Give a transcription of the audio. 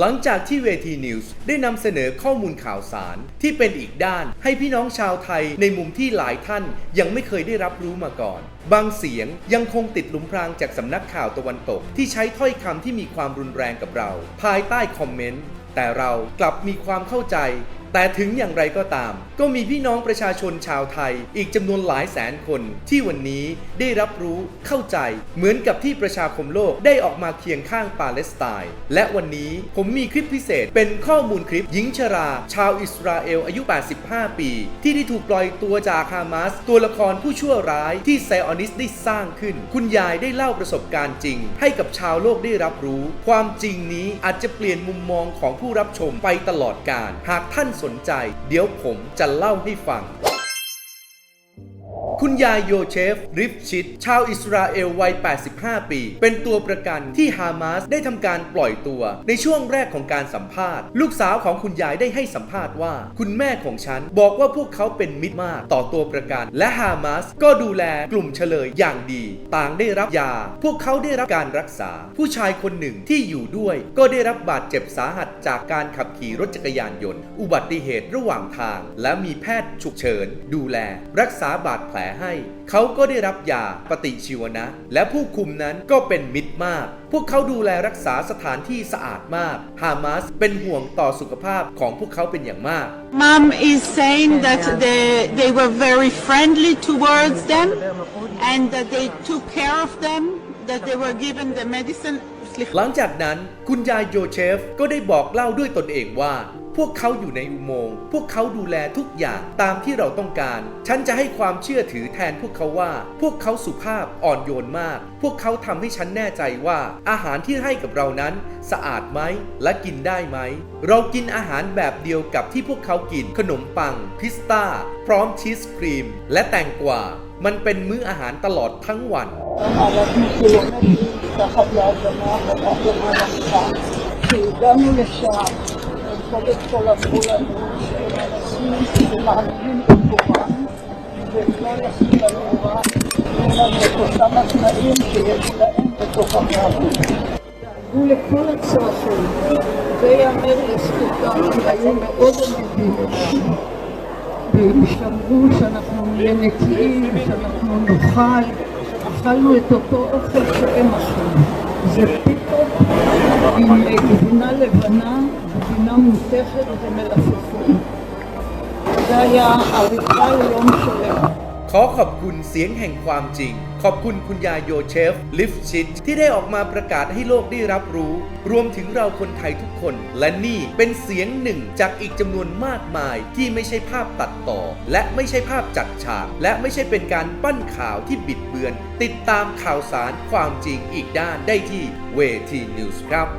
หลังจากที่เวทีนิวส์ได้นำเสนอข้อมูลข่าวสารที่เป็นอีกด้าน ให้พี่น้องชาวไทยในมุมที่หลายท่านยังไม่เคยได้รับรู้มาก่อน บางเสียงยังคงติดหลุมพรางจากสำนักข่าวตะวันตก ที่ใช้ถ้อยคำที่มีความรุนแรงกับเรา ภายใต้คอมเมนต์แต่เรากลับมีความเข้าใจ แต่ถึงอย่างไรก็ตาม ก็มีพี่น้องประชาชนชาวไทย อีกจำนวนหลายแสนคน ที่วันนี้ได้รับรู้เข้าใจ เหมือนกับที่ประชาคมโลกได้ออกมาเคียงข้างปาเลสไตน์และวันนี้ผมมีคลิปพิเศษ เป็นข้อมูลคลิปหญิงชรา ชาวอิสราเอลอายุ 85 ปี ที่ได้ถูกปล่อยตัวจากฮามาส ตัวละครผู้ชั่วร้ายที่ไซออนิสต์ได้สร้างขึ้น คุณยายได้เล่าประสบการณ์จริง ให้กับชาวโลกได้รับรู้ ความจริงนี้อาจจะเปลี่ยนมุมมองของผู้รับชมไปตลอดกาลหากท่านสนใจ เดี๋ยวผมจะเล่าให้ฟัง คุณยายโยเชฟ ริฟชิด ชาวอิสราเอลวัย 85 ปี เป็นตัวประกันที่ฮามาสได้ทำการปล่อยตัว ในช่วงแรกของการสัมภาษณ์ ลูกสาวของคุณยายได้ให้สัมภาษณ์ว่า คุณแม่ของฉันบอกว่าพวกเขาเป็นมิตรมากต่อตัวประกัน และฮามาสก็ดูแลกลุ่มเฉลยอย่างดี ต่างได้รับยา พวกเขาได้รับการรักษา ผู้ชายคนหนึ่งที่อยู่ด้วย ก็ได้รับบาดเจ็บสาหัสจากการขับขี่รถจักรยานยนต์ อุบัติเหตุระหว่างทาง และมีแพทย์ฉุกเฉิน ดูแล รักษาบาดแผลให้ เขาก็ได้รับยาปฏิชีวนะ และผู้คุมนั้นก็เป็นมิตรมาก พวกเขาดูแลรักษาสถานที่สะอาดมาก ฮามาสเป็นห่วงต่อสุขภาพของพวกเขาเป็นอย่างมาก Mom is saying that they, they were very friendly towards them and that they took care of them, that they were given the medicine. หลังจากนั้นคุณยายโยเชฟก็ได้บอกเล่าด้วยตนเองว่า พวกเขาอยู่ในอุโมงค์ พวกเขาดูแลทุกอย่างตามที่เราต้องการ ฉันจะให้ความเชื่อถือแทนพวกเขาว่า พวกเขาสุภาพอ่อนโยนมาก พวกเขาทำให้ฉันแน่ใจว่าอาหารที่ให้กับเรานั้น สะอาดไหมและกินได้ไหม เรากินอาหารแบบเดียวกับที่พวกเขากินขนมปัง พิสต้า พร้อมชีสครีม และแตงกวามันเป็นมื้ออาหารตลอดทั้งวัน לקבל את כל הפעולה שמעמידים בתגובה ולא יחזיר לתגובה אלא לאותם התנאים שיש להם בתוך הפעלות. דאגו לכל הצרכים, זה לזכותם, היו מאוד עמודים. והם שמרו שאנחנו נהיה נקיים, שאנחנו נאכל, אכלנו את אותו אוכל שהם אכלו. זה פיתות עם גבינה לבנה גבינה מותכת ומלפפון. זה היה אריחה ליום שלם. ขอขอบคุณเสียงแห่งความจริง ขอบคุณคุณยายโยเชฟ ลิฟชิต ที่ได้ออกมาประกาศให้โลกได้รับรู้ รวมถึงเราคนไทยทุกคน และนี่เป็นเสียงหนึ่งจากอีกจำนวนมากมาย ที่ไม่ใช่ภาพตัดต่อ และไม่ใช่ภาพจัดฉาก และไม่ใช่เป็นการปั้นข่าวที่บิดเบือน ติดตามข่าวสารความจริงอีกด้านได้ที่เวทีนิวส์ครับ